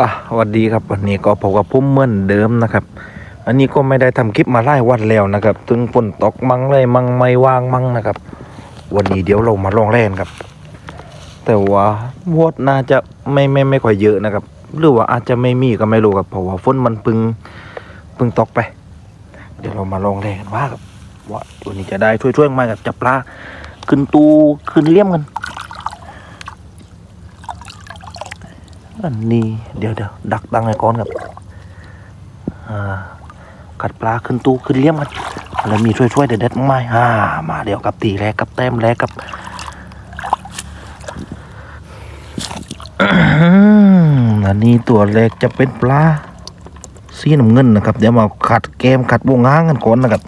อะสวัสดีครับวันนี้ก็พบกับพุ่มเหมือนเดิมนะครับ อันนี้ก็ไม่ได้ทำคลิปมาไล่วันแล้วนะครับถึงฝนตกมั่งเลยมั่งไม่ว่างมั่งนะครับ วันนี้เดี๋ยวเรามาลองเล่นครับ แต่ว่าวอดน่าจะไม่ไม่ไม่ค่อยเยอะนะครับ หรือว่าอาจจะไม่มีก็ไม่รู้ครับเพราะว่าฝนมันพึ่งพึ่งตกไป เดี๋ยวเรามาลองเล่นกันว่าครับว่าตัวนี้จะได้ช่วยๆไหมากับจับปลาขึ้นตูขึ้นเลี่ยมกัน อันนี้เดี๋ยวเดี๋ยวดักตังไอ้ก้อนครับกัดปลาขึ้นตู้ขึ้นเลี้ยมกันแล้วมีช่วยช่วยๆเด็ดๆมากมายอ่ามาเดี๋ยวกับตีแรกกับแต้มแรกกับอื้มอันนี้ตัวแรกจะเป็นปลาสีน้ำเงินนะครับ เดี๋ยวมาขัดเกมขัดวงง้างกันก่อนนะครับ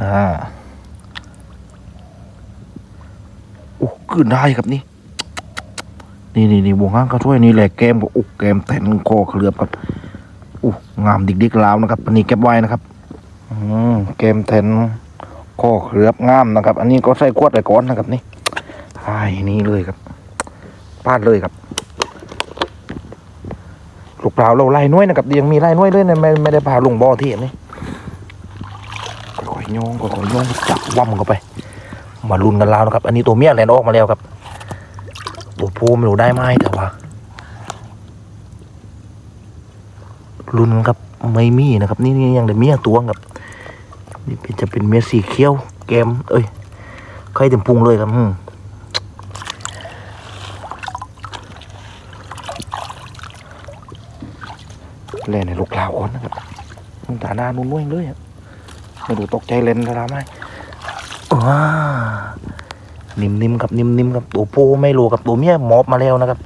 อ่าโอ้ขึ้นได้ครับนี่ นี่นี่นี่วงห้างก็ช่วยนี่แหละแกมก็อุกแกมแตนคอเคลือบครับอู้งามดิกดิกลาวนะครับอันนี้เก็บไว้นะครับอืมแกมแตนคอเคลือบงามนะครับ อันนี้ก็ใส่ขวดไว้ก่อนนะครับนี่ไอ้นี่เลยครับพลาดเลยครับลูกเปล่าเราไล่น้อยนะครับยังมีไล่น้อยเลยนะไม่ไม่ได้พาลงบ่อที่นนี้ค่อยๆโยงค่อยๆโยงจับว่ำเข้าไป มาลุ้นกันแล้วนะครับ อันนี้ตัวเมียแลนออกมาแล้วครับ ตัวผู้ไม่รู้ได้ไหมแต่ว่ารุนครับไม่มีนะครับ นี่นี่ยังได้เมียตัวครับนี่จะเป็นเมียสีเขียว แกม เอ้ยใครเต็มพุงเลยครับอืมเล่นในลูกลาวอ่อนนะครับมึงตาหน้านุ่นๆเลยอะไม่ดูตกใจเล่นทำไมว้า นิ่มๆกับนิ่มๆกับตัวผู้ไม่รู้กับตัวเมียมอบมาแล้วนะครับ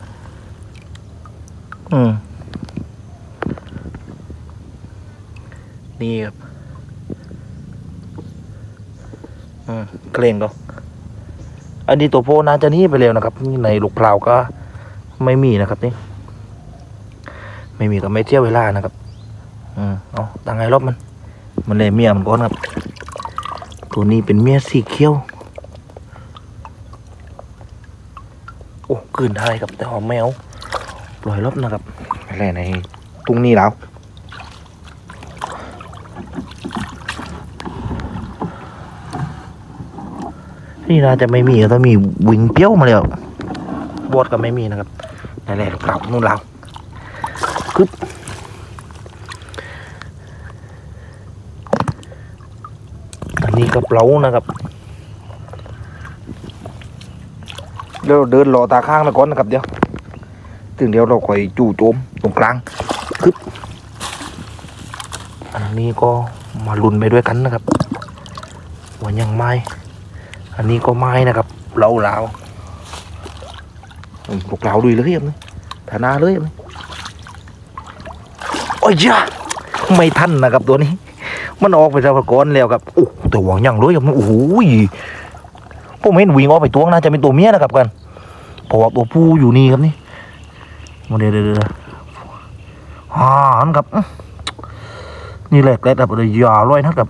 อืมนี่ครับอืมเกรงก็อันนี้ตัวโพน่าจะหนี่ไปแล้วนะครับในลูกเพลาก็ไม่มีนะครับนี่ ไม่มีก็ไม่เที่ยวเวลานะครับ อืมเอาตั้งไงรอบมัน มันเลยเมียมันก่อนครับ ตัวนี้เป็นเมียสีเขียว โอ้ กลืนได้ครับแต่หอมแมวปล่อยลบนะครับอะไรในตรงนี้แล้วนี่น่าจะไม่มีถ้ามีวิ่งเปี้ยวมาแล้วบอดก็ไม่มีนะครับนั่นแหละเปล่านู่นแล้วคึบอันนี้ก็เปล่านะครับ เดี๋ยวเราเดินรอตาข้างนะก่อนนะครับเดี๋ยวถึงเดี๋ยวเราคอยจู่โจมตรงกลางคึบอันนี้ก็มาลุนไปด้วยกันนะครับว่ายังไม้อันนี้ก็ไม้นะครับเหลาเหลาพวกเราดุยเลยครับนี่ฐานาเลยครับโอ้ยจ้าไม่ทันนะครับตัวนี้ มันออกไปจากก้อนแล้วครับโอ้แต่หวังยังเลยครับโอ้โห ผมเห็นวิ่งออกไปตัวน่าจะเป็นตัวเมียนะครับกันเพราะว่าตัวผู้อยู่นี่ครับนี่มาเดี๋ยวเดี๋ยวอ่านครับ นี่แหละแกลดแบบเลยยาลอยนะครับ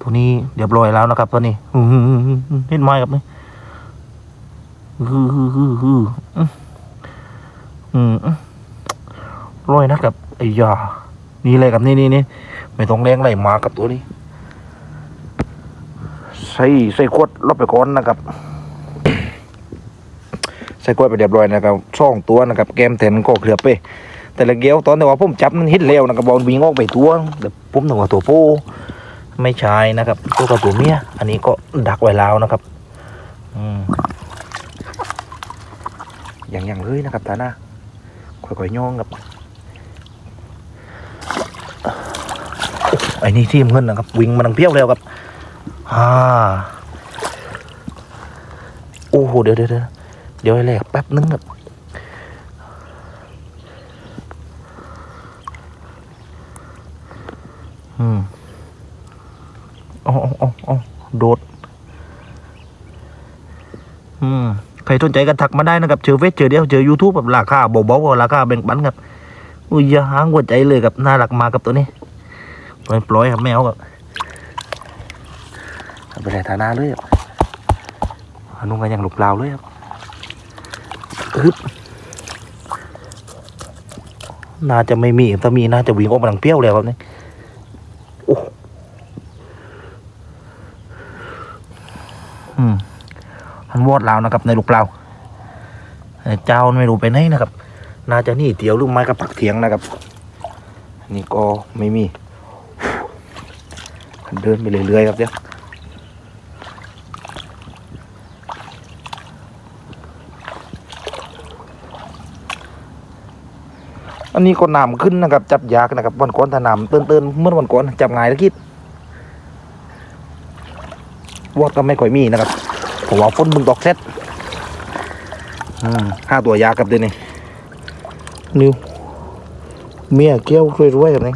ตัวนี้เรียบร้อยแล้วนะครับตัวนี้เห็นไหมครับนี่ฮือฮือฮือฮืออื้ออืมอื้อยนะครับไอ้ยานี่เลยครับนี่นี่นี่ไม่ต้องแรงไหลมากับตัวนี้ ใส่ใส่ขวดลบไปก่อนนะครับ ใส่ขวดไปเรียบร้อยนะครับช่องตัวนะครับ แกมแทนก็เคลือบไปแต่ละเกี้ยวตอนที่ว่าผมจับมันฮิตเร็วนะครับบอลวิ่งออกไปตัวแต่ผมนึกว่าตัวผู้ไม่ใช่นะครับตัวกับตัวเมียอันนี้ก็ดักไว้แล้วนะครับอย่างอย่างเลยนะครับตาหน้าค่อยๆย่องครับไอ้นี่ที่เงินนะครับวิ่งมาดังเพี้ยวแล้วครับ อ่าโอ้โหเดี๋ยวเดี๋ยวเดี๋ยวเดียวให้แลกแป๊บนึงครับอืมอ๋ออ๋ออ๋อโดด อืมใครสนใจกันทักมาได้นะครับเจอเฟซเจอเดียวเจอ YouTube แบบราคาเบาๆกว่าราคาแบ่งปันครับอุ้ยอย่าหางหัวใจเลยครับน่ารักมากับตัวนี้ปล่อยปล่อยครับแมวครับ ใส่ฐานะเลยครับนุ่งกันอย่างหลุกลาวเลยครับฮึบน่าจะไม่มีถ้ามีน่าจะวิ่งออกมาทางเปรี้ยวแล้วครับนี่โอ้อืมอันวอดลาวนะครับในลูกเปล่าแต่เจ้าไม่รู้ไปไหนนะครับ น่าจะนี่เตียวหรือไม้กับปักเถียงนะครับอันนี้ก็ไม่มี เดินไปเรื่อยๆครับเดี๋ยว อันนี้ก็น้ำขึ้นนะครับ จับยากนะครับวันก่อนถ้าน้ำเตือนๆเมื่อวันก่อนจับง่ายตะคิดวอดก็ไม่ค่อยมีนะครับผมว่าฝนมึงตกเซ็ตอืมห้าตัวยากับเดี๋ยวนี้นิวเมียเกี้ยวรวยๆครับนี่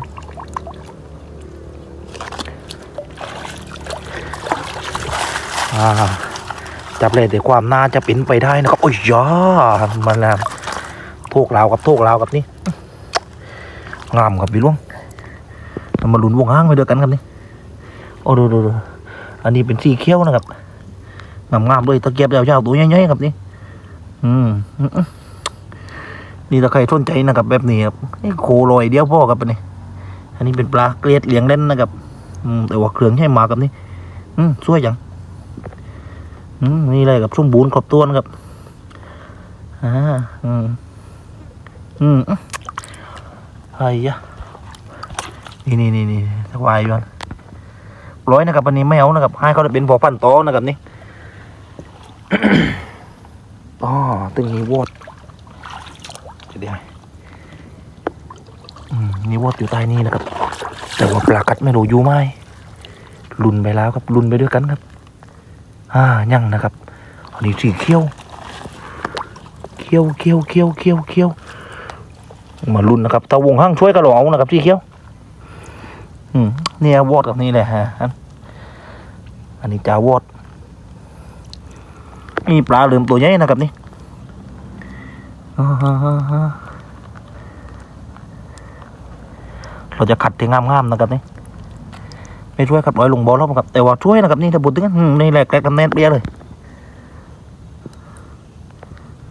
อ่าจับเลยแต่ความน่าจะเป็นไปได้นะครับโอ้ยยามันแล้วโทกลาวกับโทกลาวกับนี่ งามครับพี่ลุงเรามาลุ้นวงห้างไปด้วยกันครับนี่โอ้ดูดูดูอันนี้เป็นสีเขียวนะครับงามงามๆเลยตะเกียบยาวๆตัวใหญ่ๆครับนี่อืมอืมอืมนี่ถ้าใครสนใจนะครับ แบบนี้ครับนี่โคลอยเดียวพ่อครับนนี้อันนี้เป็นปลาเกลียดเลี้ยงเล่นนะครับ อืมแต่ว่าเครื่องให้มากับนี่อืมสวยจังอืมนี่เลยครับสมบูรณ์ครบถ้วนครับอ่าอืมอืม อ้ยะนี่นี่นี่นี่สบายอยู่นะร้อยนะครับอันนี้ไม่เอานะครับให้เขาได้เป็นพอพันโตนะครับนี่อ๋อตึงนี้วอดจะได้อืมนี่วอดอยู่ใต้นี้นะครับ แต่ว่าปลากัดไม่รู้อยู่ไหมลุนไปแล้วครับลุนไปด้วยกันครับ อ่ายั่งนะครับอันนี้สีเขียวเขียวเขียวเขียวเขียวเขียว มาลุ้นนะครับตาวงห้างช่วยกระหลองนะครับที่เขี้ยว อืมเนี่ยวอดกับนี่แหละฮะอันนี้จาวอดมีปลาเหลือมตัวใหญ่นะครับนี่เราจะขัดที่งามๆนะครับนี่ไม่ช่วยครับร้อยลงบอลแล้วครับแต่ว่าช่วยนะครับนี่ถ้าบุตรงั้นนี่แหละแกลกันแน่นเปี้ยเลย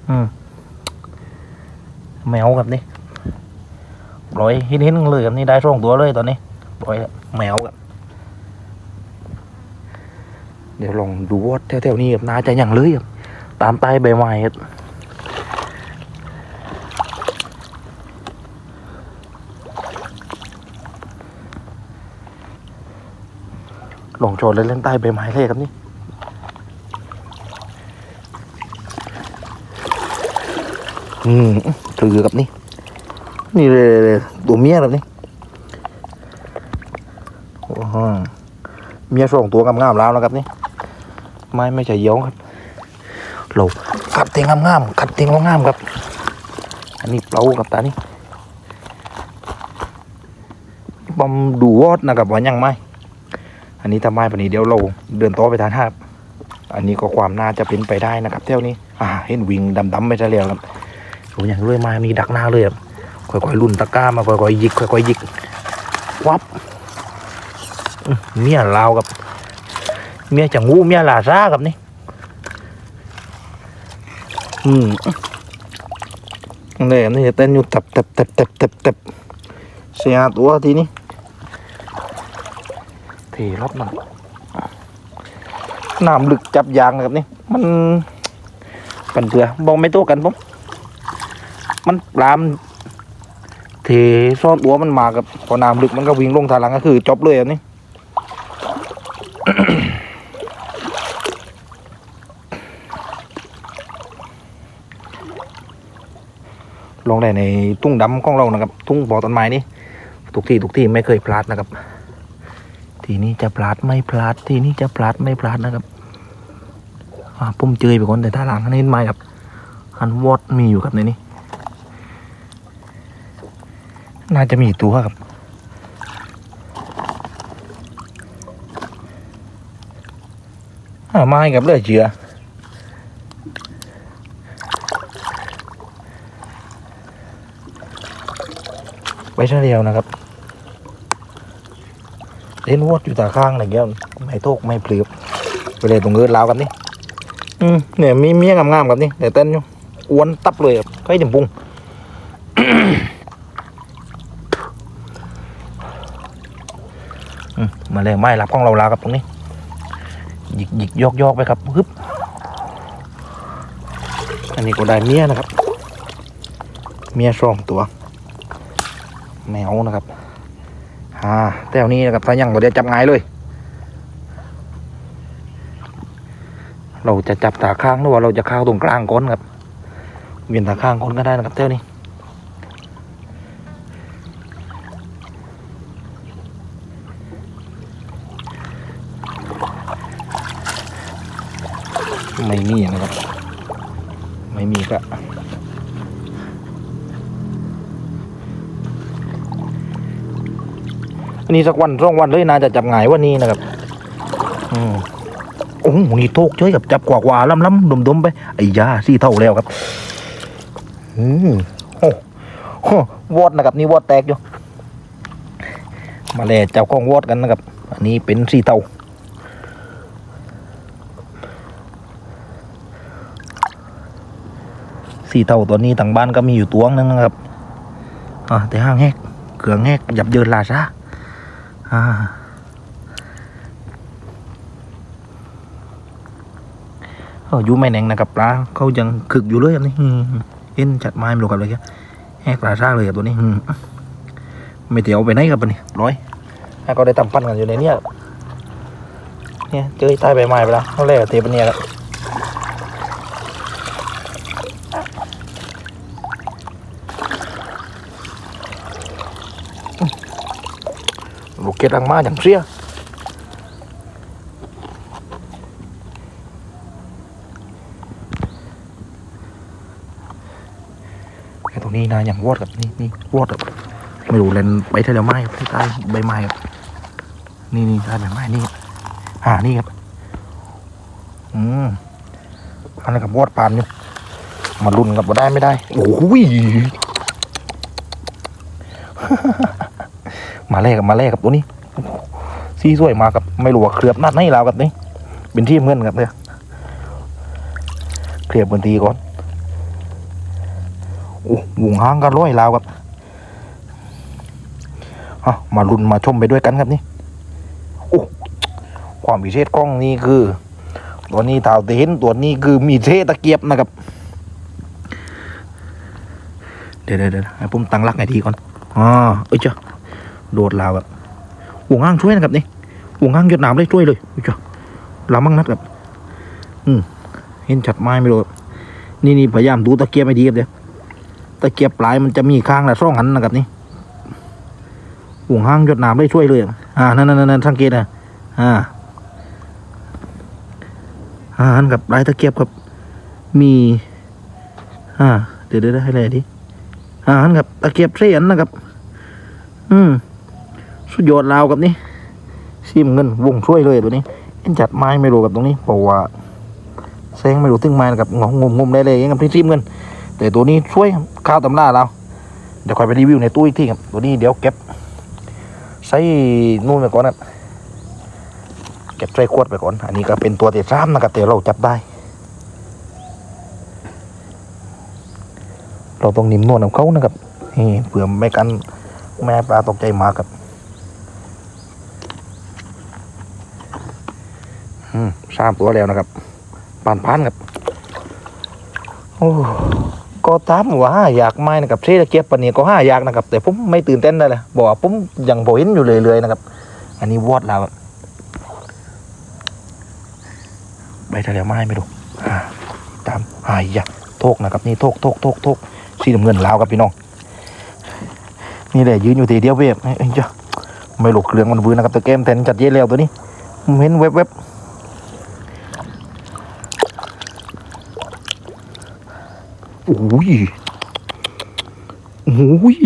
อืมแมวครับนี่ ร้อยหินหินๆเลยครับนี่ได้สองตัวเลยตอนนี้ร้อยแมวครับเดี๋ยวลองดูวอดแถวๆนี้ครับน่าจะอย่างเลยครับตามใต้ใบไม้ครับลองโชว์เล่นใต้ใบไม้เลยครับนี่อืมถือกับนี่ นี่เลยตัวเมียแบบนี้โอ้โหเมียสองตัวงามๆแล้วนะครับนี่ไม่ไม่ใช่เย้องครับโหลขัดเตียงงามๆขัดเตียงงามๆครับ อันนี้เปล่ากับตานี่บอมดูวอดนะครับว่ายังไม่อันนี้ทำไมปานนี้เดี๋ยวเราเดินต่อไปทานห้าอันนี้ก็ความน่าจะเป็นไปได้นะครับเท่านี้ อ่า เห็นวิ่งดำๆไปซะแล้วครับโอ้ยอย่างเรื่อยมามีดักหน้าเลยครับ ค่อยๆลุ่นตะก้ามาค่อยๆยิกค่อยๆยิกวับเมียลาวกับ เมียจังงูเมียลาซากับนี่อืมนี่นี่เต้นอยู่ตับตับตับตับตับตับเสียตัวทีนี้เทรอบมันน้ำลึกจับยางนะครับนี่ มันปันเถื่อบอกไม่โต้กันผมมันปลาม เทซ่อนตัวมันมากับพอน้ำลึกมันก็วิ่งลงทางหลังก็คือจบเลยอันนี้ลงได้ในตุ้งดำของเรานะครับตุ้งบ่อต้นไม้นี่ทุกที่ทุกที่ไม่เคยพลาดนะครับ ทีนี้จะพลาดไม่พลาด ทีนี้จะพลาดไม่พลาดนะครับอ่าปุ่มเจยไปก่อนแต่ถ้าหลังอันนี้ไม่ครับอันวอดมีอยู่ครับในนี้ น่าจะมีตัวครับหาไม้กับเลือดเจือไปเฉลียวนะครับเล่นวอดอยู่ตาข้างอะไรเงี้ยไม่โทกไม่เปลือกไปเลยตรงเงินลาวกับนี่อืมเนี่ยมีเมียงามๆกับนี่เดี๋ยวเต้นอยู่อ้วนตับเลยครับใกล้จะปรุงาเลยไม้รับของเราลาครับตรงนี้หยิกหยิกยอกยอกไปครับฮึบอันนี้ก็ได้เมียนะครับ เมียสองตัว แมวนะครับอ่าแต่วนี้นะครับถ้ายังก็เดี๋ยวจับง่ายเลย เราจะจับตาข้างหรือว่าเราจะข้าวตรงกลางก้นครับ เวียนตาข้างก้นก็ได้นะครับเท่านี้ ไม่มีนะครับ ไม่มีก็อันนี้สักวันสองวันเลยนาจะจับง่ายวันนี้นะครับ อืมโอ้โหนี่โทกเฉยกับจับกว่ากว่าล้ำล้ำดมดมไปไอ้ยาสี่เท่าแล้วครับ อืมโอ้โหวอดนะครับ นี่วอดแตกอยู่มาเลยเจ้าของวอดกันนะครับ อันนี้เป็นสี่เท่า สี่เท่าตัวนี้ทางบ้านก็มีอยู่ตัวนึงนะครับอ่าแต่ห้างแหกเกลืองแหกหยับเยินลาซะอ่าเอออยู่ไม่แน่งนะครับปลาเขายังคึกอยู่เลยนนี้เอ็นจัดไม้ไม่รู้กับอะไรแกแหกปลาซ่าเลยครับตัวนี้ไม่เตียวไปไหนครับอันนี้ร้อยให้เขาได้ทำพันกันอยู่ในเนี้ยเนี่ยเจอใต้ใบไม้ไปแล้วเขาเล่เตะปนเนี่ยครับ เกดรังมาอย่างเสียไอ้ตรงนี้นะอย่างวอดกับนี่นี่วอดแบบไม่รู้เล่นไปเท่าไหร่ไม้ครับใต้ใบไม้ครับนี่นี่ใต้ใบไม้นี่ครับหานี่ครับอืมอันนี้กับวอดปานอยู่มาลุ้นกับว่าได้ไม่ได้ โอ้โหย มา แรกกับมาแรกกับตัวนี้โอ้โหสีสวยมากับไม่รู้ว่าเคลือบนัดไหนแล้วกับนี่เป็นที่เงินครับเนี่ยเคลียบบนทีก่อนโอ้วงห้างกันร้อยลาวครับอะมาลุ้นมาชมไปด้วยกันครับนี่โอ้ความพิเศษกล้องนี้คือ ตัวนี้เท่าที่เห็นตัวนี้คือมีเทตะเกียบนะครับ เดี๋ยวเดี๋ยวเดี๋ยวให้ผมตั้งรักไงทีก่อนอ่าเอ้ยเจ้า โดดลาวครับวงห้างช่วยนะครับนี่วงห้างหยดน้ำเลยช่วยเลยเอ้ยเจ้าลามั่งนัดครับอืมเห็นชัดไม้ไม่รู้ครับนี่นี่พยายามดูตะเกียบให้ดีครับเดี๋ยวตะเกียบปลายมันจะมีข้างละสองอันนะครับนี่ห่วงห้างหยดน้ำได้ช่วยเลยอ่านั่นนั่นนั่นสังเกตนะอ่าอ่าอันกับปลายตะเกียบครับ มีอ่าเดี๋ยวเดี๋ยวให้เลยดิอ่าอันกับตะเกียบเสียนนะครับ อืม สุดยอดลาวกับนี่ซิมเงินวงช่วยเลยตัวนี้เอ็นจัดไม้ไม่รู้กับตรงนี้เพราะว่าแซงไม่รู้ตึงไม้นะกับงงงงมได้เลยยังกับที่ซิมเงิน แต่ตัวนี้ช่วยข้าวตำราเราเดี๋ยวคอยไปรีวิวในตู้อีกทีครับตัวนี้เดี๋ยวเก็บใส่นู่นไปก่อนนะเก็บใส่ขวดไปก่อน อันนี้ก็เป็นตัวเตะซ้ำนะครับแต่เราจับได้ เราต้องนิ่มนวลกับเขานะครับนี่เผื่อไม่กันแม่ปลาตกใจมากครับอืม สามตัวแล้วนะครับปานพันครับ โอ้ก็ตามว่าอยากไม่นะครับเทตะเกียบปนนี้ก็ห้าอยากนะครับ แต่ผมไม่ตื่นเต้นได้เลยบอกว่าผมยังบ่เห็นอยู่เลยๆนะครับ อันนี้วอดแล้วใบทะเลไม้ไม่ดูตามหายยะโทกนะครับ นี่โทกโทกโทกโทกสีน้ำเงินลาวครับพี่น้องนี่แหละยืนอยู่ทีเดียวเว็บเอ้ยจ้ะไม่หลกเครื่องมันวืนนะครับแต่แกมแทนจัดเย่แล้วตัวนี้ผมเห็นเว็บเว็บ อ้ยโอ้ย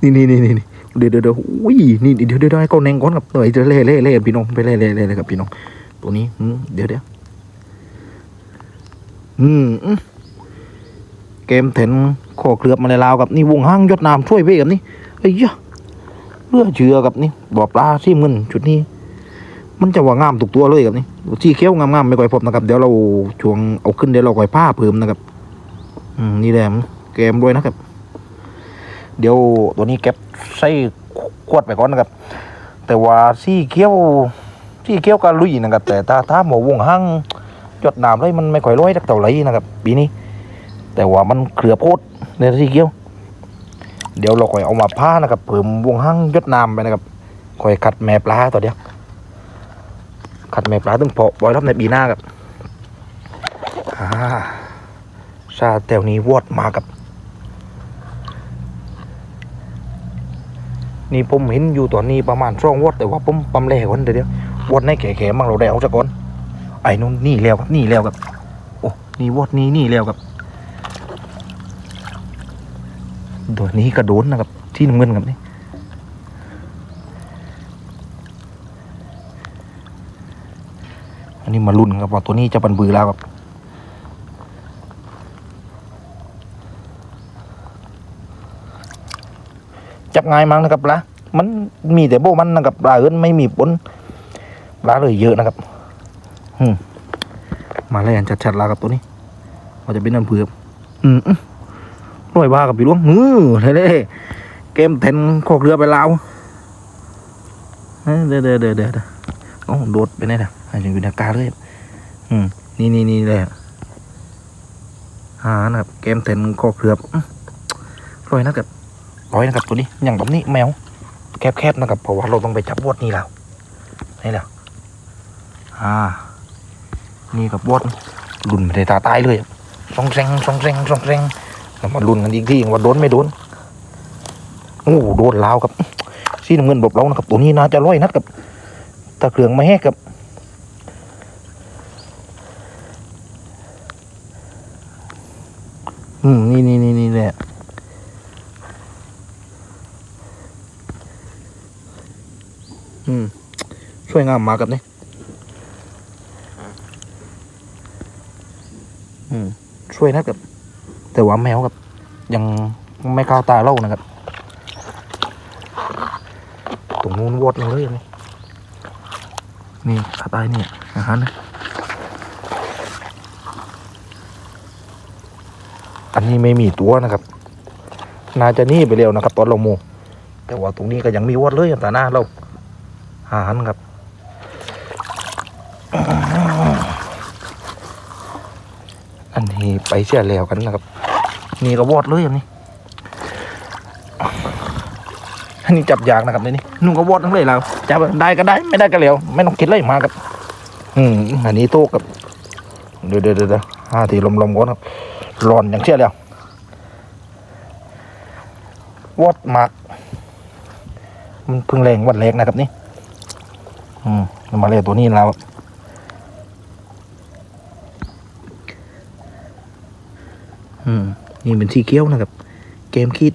นี่นี่นี่นี่เดี๋ยวเดี๋ยวเดี๋ยวโอ้ยนี่เดี๋ยวเดี๋ยวเดี๋ยวให้เขาแนงก้อนกับตัวไอ้เล่เล่เล่พี่น้องไปเล่เล่เล่กับพี่น้องตัวนี้อืมเดี๋ยวเดี๋ยวอืมเกมเถนขอเคลือบมาในลาวกับนี่วงห้างยศนามช่วยไปกับนี่ไอ้ยะเลือเชื่อกับนี่บ่อปลาที่มึนจุดนี้ มันจะว่างามทุกตัวเลยครับนี่สีเขี้ยวงามๆไม่ค่อยพบนะครับ เดี๋ยวเราช่วงเอาขึ้นเดี๋ยวเราค่อยผ้าเพิ่มนะครับ อืมนี่แหละแกมด้วยนะครับ เดี๋ยวตัวนี้เก็บใส่ขวดไปก่อนนะครับ แต่ว่าสีเขี้ยวสีเขี้ยวก็ลุยนะครับ แต่ถ้าถ้าหมอวงห้างยอดน้ำเลยมันไม่ค่อยร้อยสักเท่าไหร่นะครับ ปีนี้ แต่ว่ามันเคลือบโพดในสีเขี้ยว เดี๋ยวเราค่อยเอามาผ้านะครับเพิ่มวงห้างยดน้ำไปนะครับค่อยขัดแม่ปลาต่อเดียว ขัดแม่ปลาถึงเพาะไว้รับในปีหน้าครับอ่าชาแถวนี้วอดมากับ นี่ผมเห็นอยู่ตอนนี้ประมาณช่องวอดแต่ว่าผมปั๊มแรกวันเดียวเดียววอดในแก่ๆมั่งเราได้เอาซะก่อนไอ้นู่นนี่แล้วครับนี่แล้วครับโอ้นี่วอดนี่นี่แล้วครับตัวนี้กระโดนนะครับที่น้ำเงินครับนี่ อันนี้มาลุ้นครับว่าตัวนี้จะปันบือแล้วครับจับง่ายมั้งนะครับลามันมีแต่โบมันนะครับปลาอิ้นไม่มีปนปลาเลยเยอะนะครับอืมมาเลยอันชัดๆแล้วครับตัวนี้ว่าจะเป็นน้ำเผือกอืมร้อยบ้ากับพี่หลวงมือเด้เกมเทนโคกเรือไปลาวเอ้ยเด้อเด้อเด้อเด้อเด้อโอ้โดดไปไหนน่ะ อาจจะอยู่ในกาเลยอืมนี่นี่นี่เลยหานะครับเกมเทนโคกเรืออื้อร้อยนะครับร้อยนะครับตัวนี้อย่างแบบนี้แมว แคบๆนะครับเพราะว่าเราต้องไปจับวอดนี่แล้วนี่แหละอ่า นี่กับวอดรุ่นไม่ได้ตาตายเลยสองแซงสองแซงสองแซงเรามาลุนกันอีกทีว่าโดนไม่โดนโอ้โดนลาวครับสีน้ำเงินบอกเรานะครับตัวนี้น่าจะร้อยนัดกับตะเครื่องไม่แห้กับ อืม นี่นี่นี่นี่แหละอืมช่วยงามมากับนี่อืม ช่วยนัดกับ แต่ว่าแมวครับ ยังไม่เข้าตาเล่านะครับ ตรงนู้นวอดเราเลยนี่นี่ขาตายเนี่ยอาหารนะ นนี้ไม่มีตัวนะครับ น่าจะหนี่ไปเร็วนะครับ ตอนเราโมแต่ว่าตรงนี้ก็ยังมีวอดเลยแต่หน้าเราอาหารครับอันนี้ไปเสียแล้วกันนะครับ นี่ก็วอดเลยอันนี้อันนี้จับยากนะครับในนี่นุ่งก็วอดทั้งเลยเราจับได้ก็ได้ไม่ได้ก็แล้วไม่ต้องคิดอะไรมากครับ อืมอันนี้โต๊ะกับเดี๋ยวเดี๋ยวเดี๋ยวห้าทีลมๆก่อนครับ ร้อนอย่างเชี่ยแล้ววอดมากมันเพิ่งแรงวันแรกนะครับนี่ อืมมาเลยตัวนี้แล้วอืม นี่เป็นสีเขียวนะครับ เกมคิด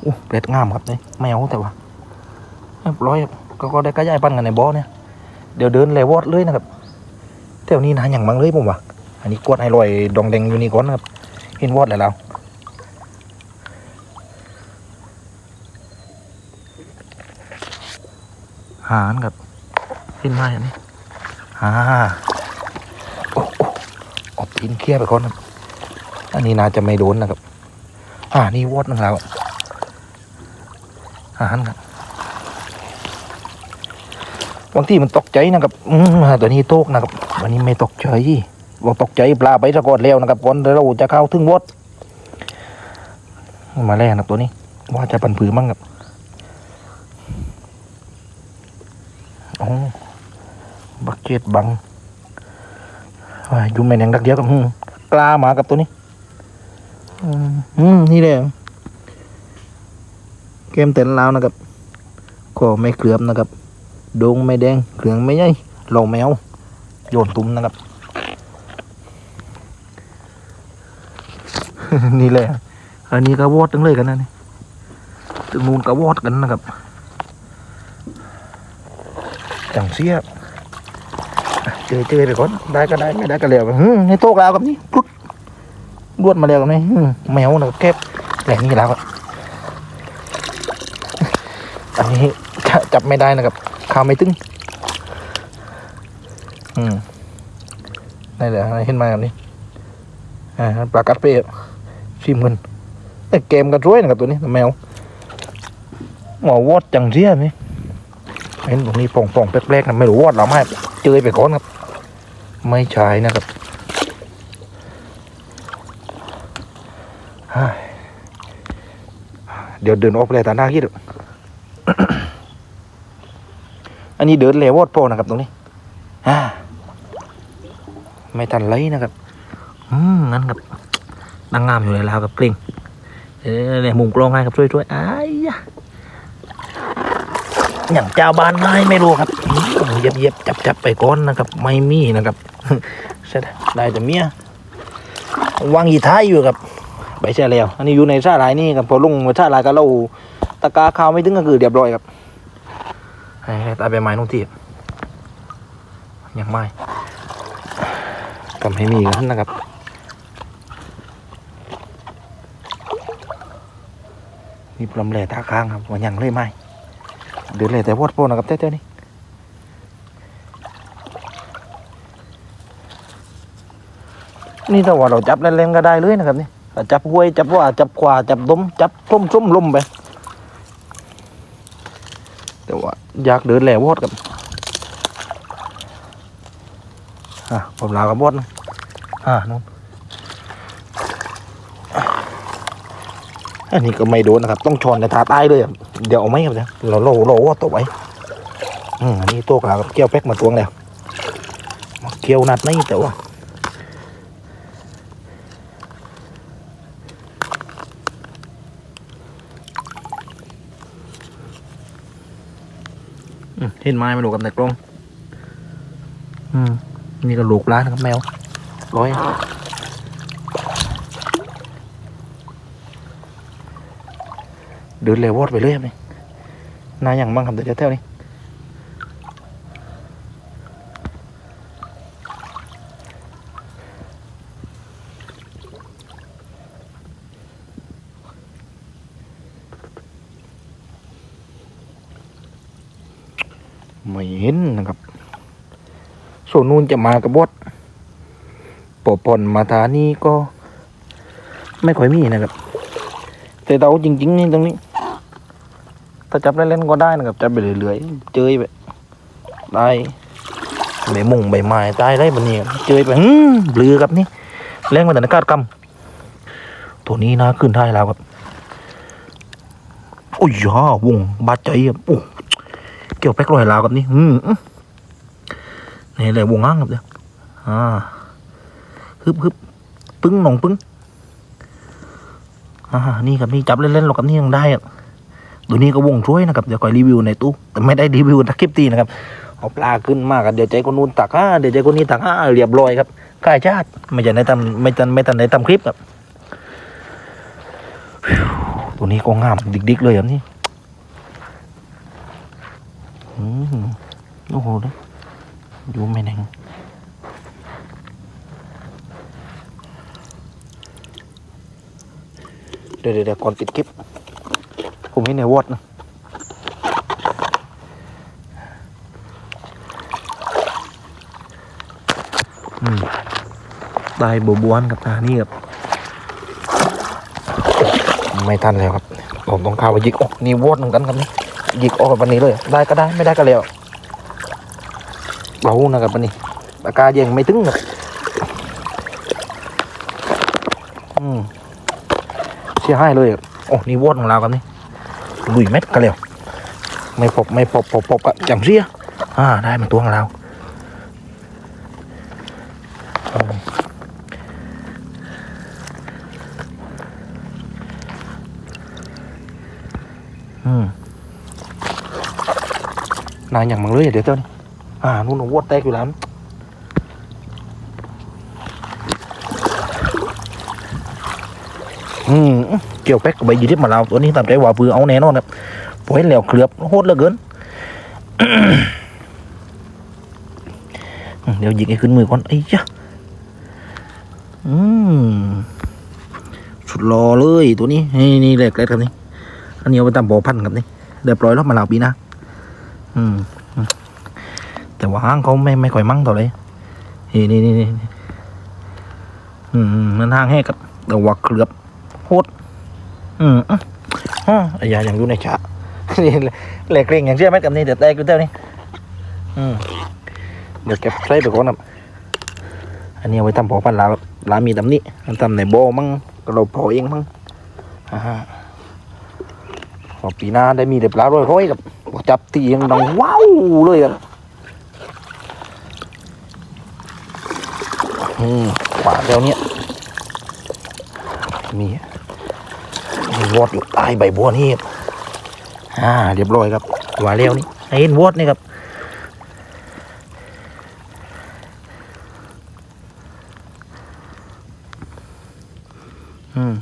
โอ้เปรตงามครับเนี่ยแมวแต่ว่าเรียบร้อยก็ก็ได้กระจายปั้นกันในบ่อเนี่ย เดี๋ยวเดินเลยวอดเลยนะครับแถวนี้นะอย่างมังเลยผมว่า อันนี้กวดให้ลอยดองแดงอยู่นี่ก่อนครับเห็นวอดแล้วเราหานครับเห็นไหมอันนี้อ่าโอ้โอ้ออกพินเคลียร์ไปก่อนครับอันนี้น่าจะไม่โดนนะครับอ่านี่วอดนึงแล้วหารครับบางทีมันตกใจนะครับ อืมตัวนี้โตกนะครับ วันนี้ไม่ตกใจ บอกตกใจปลาไปสะกดแล้วนะครับก่อนเราจะเข้าถึงวอดมาแล้วนะตัวนี้ ว่าจะปันผือมั่งครับโอ้บักเก็ตบังอ่าอยู่แม่นยังดักเดียวกับอืมกล้ามากับตัวนี้อืมอืมนี่แหละเกมเต็นแล้วนะครับ ก็ไม่เกลือบนะครับดงไม่แดง เครืองไม่ใหญ่เราแมว โยนตุ้มนะครับ นี่แหละ อันนี้ก็วอดตั้งเลยกันนะนี่ตึงนูนก็วอดกันนะครับจังเสียเจอเจอไปก่อนได้ก็ได้ไม่ได้ก็แล้วฮึในโต๊ะแล้วกับนี่พุดรวดมาแล้วกับนี่อืมแมวนะครับแคบแหล่นี่แล้วครับอันนี้จ,จับไม่ได้นะครับขข้าวไม่ตึงอืมนี่แหละเห็นไหมครับนี่อ่าปลากัดเป้ ชิมกันแต่เกมกันร้วยนะครับตัวนี้แมวหมอวอดจังเรียนี่เห็นตรงนี้ป่องๆแปลกๆนะไม่รู้วอดหรือไม่เจอไปก่อนครับ ไม่ใช่นะครับเดี๋ยวเดินออกไปเลยตาหน้าคิดอันนี้เดินเลวอดโปนะครับตรงนี้ไม่ทันไรนะครับ อืมนั่นครับ นางงามอยู่ในลาวกับกลิ้งเออเนี่ยมุมกล้องให้ครับช่วยช่วยๆอ้ายะอย่างเจ้าบ้านไม้ไม่รู้ครับเย็บเย็บจับจับไปก้อนนะครับ ไม่มีนะครับใช่ได้แต่เมียวางอีท้ายอยู่ครับไปใช่แล้วอันนี้อยู่ในชาลายนี่ครับพอลุงมาชาลายก็เราตะกาข้าวไม่ถึงก็คือเรียบร้อยครับให้ตายไปไม้นุ่งทียังไม่กำให้มีกันนะครับ นี่ปลอมแหล่ตาค้างครับวันยังเลยไม่เดือดเลยแต่วอดโปนะครับเต้ๆนี่นี่ถ้าว่าเราจับเล่นๆก็ได้เลยนะครับนี่จับห้วยจับว่าจับขวาจับดมจับส้มส้มลมไปแต่ว่าอยากเดินแหล่วอดกับอะผมลากับวอดนะอ่านู่น อันนี้ก็ไม่โดนนะครับ ต้องชอนในทาใต้เลยเดี๋ยวเอาไหมครับเนี่ยเราโลโลวอดตัวไว้อืมอันนี้ตัวกลากับเกี้ยวแป๊กมาตวงแล้วเกี้ยวนัดนี่แต่ว่าเห็นไม้มาดูกับในกล้อง อืม นี่ก็ลูกล้านนะครับแมวร้อย เดินเลวอดไปเรื่อยนี่นายอย่างบ้างครับเดี๋ยวจะเท่านี้ไม่เห็นนะครับส่วนนู้นจะมากับบดปอปอนมาทานี่ก็ ไม่ค่อยมีนะครับ แต่เราจริงๆนี่ตรงนี้ ถ้าจับเล่นๆก็ได้นะครับจับไปเรื่อยๆเจยไปได้ใบมุงใบไม้ตายได้แบบนี้เจยไปหืมเบลือครับนี่แรงมาแต่นักการกำตัวนี้นะขึ้นท้ายแล้วครับโอ้ยฮ่าวงบาดใจครับโอ้เกี่ยวแป๊กลอยลาวครับนี่อืมนี่เลยวงอ้างครับเนี่ยอ่าฮึบฮึบปึ้งหนองปึ้งอ่านี่ครับนี่จับเล่นๆหรอกครับนี่ยังได้อะ ตัวนี้ก็วงช่วยนะครับเดี๋ยวคอยรีวิวในตู้แต่ไม่ได้รีวิวทักคลิปตีนะครับเอาปลาขึ้นมากครับเดี๋ยวใจคนนู้นตักอ่าเดี๋ยวใจคนนี้ตักอ่าเรียบร้อยครับกายชาติไม่จะในทำไม่ทันไม่ทันในทำคลิปครับตัวนี้ก็งามดิกๆเลยครับนี่โอ้โหเด้ออยู่ไม่แน่งเดี๋ยวเดี๋ยวเดี๋ยวก่อนปิดคลิป ผมให้ในวอดนะอืมได้บัวบวนกับตานี่ครับไม่ทันแล้วครับ ผมต้องข้าไปยิกออกนี่วอดเหมือนกันครับนี่ยิกออกกับวันนี้เลย ได้ก็ได้ไม่ได้ก็แล้วเบานะครับวันนี้ปากกายังไม่ถึงครับอืมเสียให้เลยโอ้นี่วอดของเราครับนี่ ลุยเม็ดกันแล้วไม่พบไม่พบพบพบกะจังเสียอ่าได้มาตัวของเราอืมอืมนายอย่างมังเลยเดี๋ยวเจ้านี่อ่านู่นวัวแตกอยู่แล้วอืม เกี่ยวแป๊กกับใบยีริบมาเราตัวนี้ตามใจว่าปือเอาแน่นอนครับพอเห็นแล้วเคลือบโคตรเหลือเกินเดี๋ยวยิกให้ขึ้นมือก่อนไอ้ยะอืมสุดรอเลยตัวนี้นี่นี่แหลกแหลกครับนี่อันนี้เอาไปตามบ่อพันธุ์ครับนี่เรียบร้อยแล้วมาลาวปีนะอืมแต่ว่าห้างเขาไม่ไม่ค่อยมั่งเท่าไหร่นี่นี่นี่อืมมันห้างแห้กับแต่ว่าเกลือบโคตร อืมอะอะไอ้ยาอย่างอยู่ในฉะนี่แหลกเกรงอย่างเชื่อไหมกับนี่เดี๋ยวแตกกูเต้านี่อืมเดี๋ยวเก็บใส่ไปก่อนครับอันนี้เอาไว้ทำพอพันลาลามีดำนี้อันทำในโบมั่งก็เราพอเองมั่งอ่าฮะพอปีหน้าได้มีเด็บลาร้อยร้อยกับจับตียังดังว้าวเลยครับอืมขวาแล้วเนี้ยมีมี วอดอยู่ใต้ใบบัวนี่อ่าเรียบร้อยครับหวานเร็วนี่ไอ้เห็นวอดนี่ครับอืม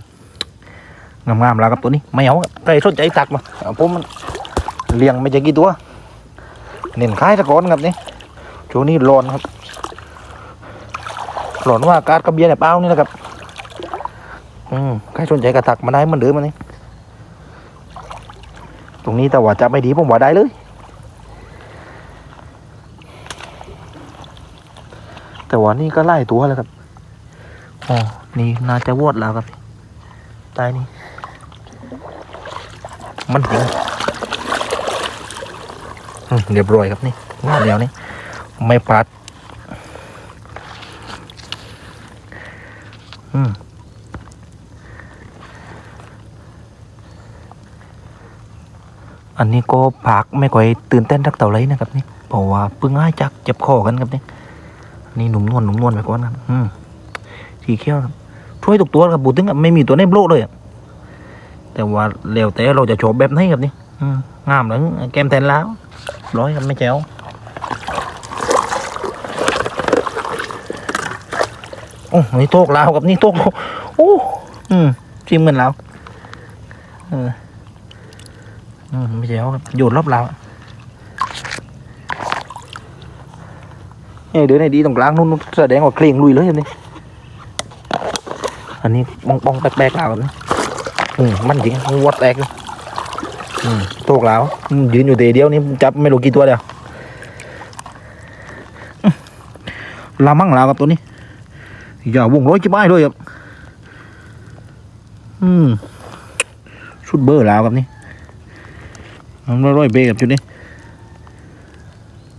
งามๆแล้วครับตัวนี้ไม่เอาใครสนใจตักมาผมมันเลี้ยงไม่จะกี่ตัวเน้นขายตะกอนครับนี่ช่วงนี้ร้อนครับร้อนว่ากาศกระเบียนี่ยเปล่านี่นะครับ อืมใครสนใจกระตักมาได้เหมันเดิมมันนี่ ตรงนี้แต่ว่าจะไม่ดีผมว่าได้เลย แต่ว่านี่ก็ไล่ตัวแล้วครับอ๋อนี่น่าจะวอดแล้วครับตายนี่มันจริงเรียบร้อยครับนี่วอดแล้วนี่ไม่พลาด อันนี้ก็ผักไม่ค่อยตื่นเต้นทักเต่าไรนะครับนี่เพราะว่าเพิ่งให้จักเจ็บคอกันครับนี่นี่หนุ่มนวลหนุ่มนวลไปก่อนครับอืมสีเขียวครับช่วยทุกตัวครับบูถึงกับไม่มีตัวในโบลกเลยอะแต่ว่าแล้วแต่เราจะโฉบแบบไหนครับนี่อืมงามเลยแกมแทนแล้วร้อยครับไม่แจ๋วโอ้นี่โตกลาวครับนี่โตกโอ้อืมชิมกันแล้วเออ ไม่ใช่เขาครับโยนรอบเราวเนี่ยเดี๋ยวในดีตรงกลางนู่นแสดงว่าเคลียงลุยเลยนนี้อันนี้ปองปองแปลกๆเราแบบนี้อืมมันจริงมัวัดแตกเลยอืมโตกแล้วอืมยืนอยู่เดียวนี่จับไม่รู้กี่ตัวเดียวลามั่งลาวกับตัวนี้ อย่าวงร้อยจิบไอ้เลยครับอืมชุดเบอร์ลาวกับนี่ มันร้อยเบกับจุดนี้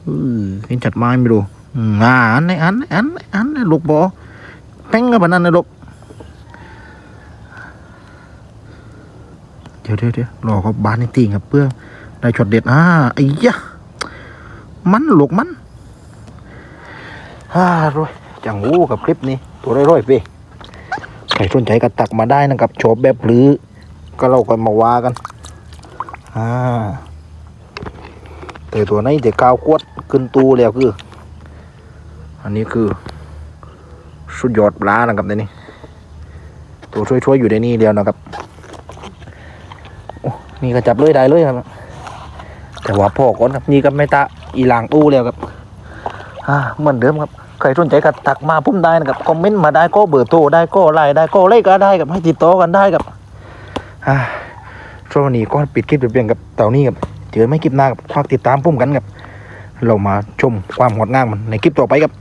อือเห็นจัดไม้ไม่ดูอ่าอันไหนอันไหนอันไหนอันไหนลูกบอแป้งกับอันนั้นนะลูกเดี๋ยวเดี๋ยวเดี๋ยวรอเขาบานในติ่งครับเพื่อได้ช็อตเด็ดอ่าไอ้ยะมันลูกมันอ่ารวยจังหูกับคลิปนี้ ตัวร้อยๆเป้ใครสนใจก็ตักมาได้นะครับชอบแบบหรือก็เราก็มาว่ากัน อ่าแต่ตัวนี้แต่กาวกวดขึ้นตูแล้วคือ อันนี้คือ สุดยอดปลานะครับในนี้ ตัวช่วยๆอยู่ในนี้เดียวนะครับนี่ก็จับเลยได้เลยครับ แต่ว่าพ่อก่อนครับนี่ก็ไม่ตะอีหลางตู้แล้วครับอ่าเหมือนเดิมครับใครสนใจก็ตักมาพุ่มได้นะครับคอมเมนต์มาได้ก็เบอร์โทรได้ก็ไลน์ได้ก็เลขก็ได้ครับให้ติดต่อกันได้ครับอ่า ช่วงวันนี้ก็ปิดคลิปเปรียงกับเต่านี้ครับเจอไม่คลิปหน้ากับฝากติดตามพุ่มกันครับเรามาชมความงดงามมันในคลิปต่อไปครับ